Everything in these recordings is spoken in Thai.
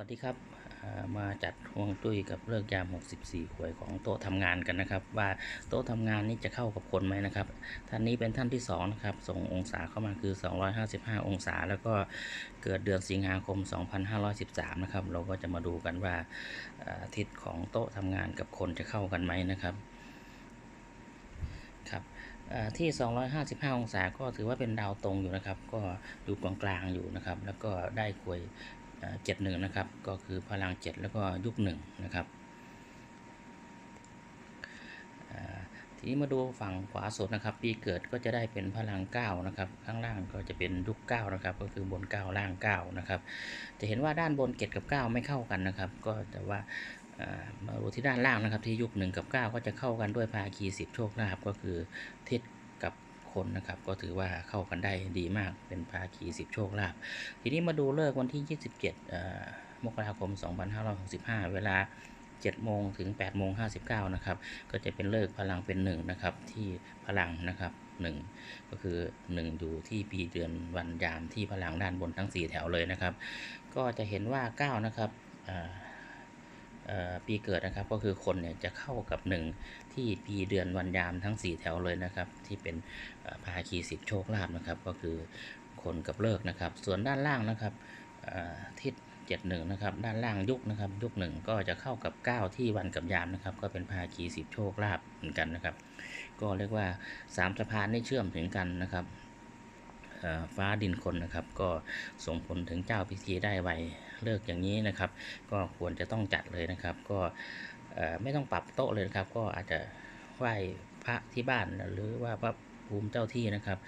วัสดีครับมาจัดห่วงจุ้ยกับเลิกยาม 64ขวยของโต๊ะทำงานกันนะครับ ว่าโต๊ะทำงานนี้จะเข้ากับคนไหมนะครับ ท่านนี้เป็นท่านที่สองนะครับส่งองศาเข้ามาคือ 255 องศา แล้วก็เกิดเดือนสิงหาคม 2513 นะครับ เราก็จะมาดูกันว่าอาทิศของโต๊ะทำงานกับคนจะเข้ากันไหมนะครับครับอ่าที่ 255 องศาก็ถือว่าเป็นดาวตรงอยู่นะครับ ก็อยู่กลางๆอยู่นะครับ แล้วก็ได้ควย เจ็ดหนึ่งนะครับ ก็คือพลัง7แล้วก็ยุคหนึ่งนะครับทีนี้มาดูฝั่งขวาสุดนะครับ ปีเกิดก็จะได้เป็นพลัง9นะครับ ข้างล่างก็จะเป็นยุค9นะครับ ก็คือบน 9 ล่าง 9 นะครับ จะเห็นว่าด้านบน7กับ 9 ไม่เข้ากันนะครับ ก็แต่ว่ามาดูที่ด้านล่างนะครับ ที่ยุคหนึ่งกับ 9 ก็จะเข้ากันด้วยภาคี10โชคลาภก็คือทิศกับ คนนะครับก็ถือว่าเข้ากันได้ดีมากเป็นภาคี10โชคลาภทีนี้มาดูเลิกวันที่ 27เอ่อมกราคม 2565 เวลา7โมงถึง8โมง59นะครับก็จะเป็นเลิกพลังเป็น1นะครับที่พลังนะครับ1ก็คือ 1 อยู่ที่ปีเดือนวันยามที่พลังด้านบนทั้ง 4 แถวเลยนะครับ ก็จะเห็นว่า 9 นะครับ ปีเกิดนะครับก็คือคนเนี่ยจะเข้ากับ 1 ที่ปีเดือนวันยามทั้ง 4 แถวเลยนะครับ ที่เป็นภาคีสิบโชคลาภนะครับ ก็คือคนกับเลิกนะครับ ส่วนด้านล่างนะครับอ่อทิศ71นะครับด้านล่างยุคนะครับยุคหนึ่งก็จะเข้ากับ 9 ที่วันกับยามนะครับ ก็เป็นภาคีสิบโชคลาภเหมือนกันนะครับ ก็เรียกว่าสามสะพานนี่เชื่อมถึงกันนะครับ ฟ้าดินคนนะครับ ก็ส่งผลถึงเจ้าพิธีได้ไวเลิกอย่างนี้นะครับ ก็ควรจะต้องจัดเลยนะครับ ก็ไม่ต้องปรับโต๊ะเลยนะครับ ก็อาจจะไหว้พระที่บ้านหรือว่าพระ ภูมิเจ้าที่นะครับ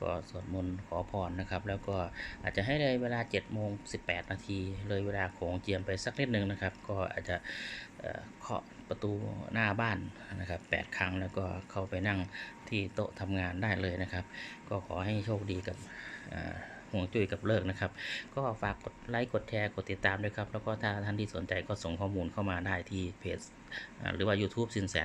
ก็สวดมนต์ขอพรนะครับ แล้วก็อาจจะให้เลยเวลา7โมง18นาที เลยเวลาโขงเจียมไปสักนิดนึงนะครับ ก็อาจจะเคาะประตูหน้าบ้านนะครับ8ครั้งแล้วก็เข้าไปนั่งที่โต๊ะทำงานได้เลยนะครับ ก็ขอให้โชคดีกับห่วงจุ้ยกับเลิกนะครับ ก็ฝากกดไลค์กดแชร์กดติดตามด้วยครับ แล้วก็ถ้าท่านที่สนใจก็ส่งข้อมูลเข้ามาได้ที่เพจหรือว่า YouTube สินแส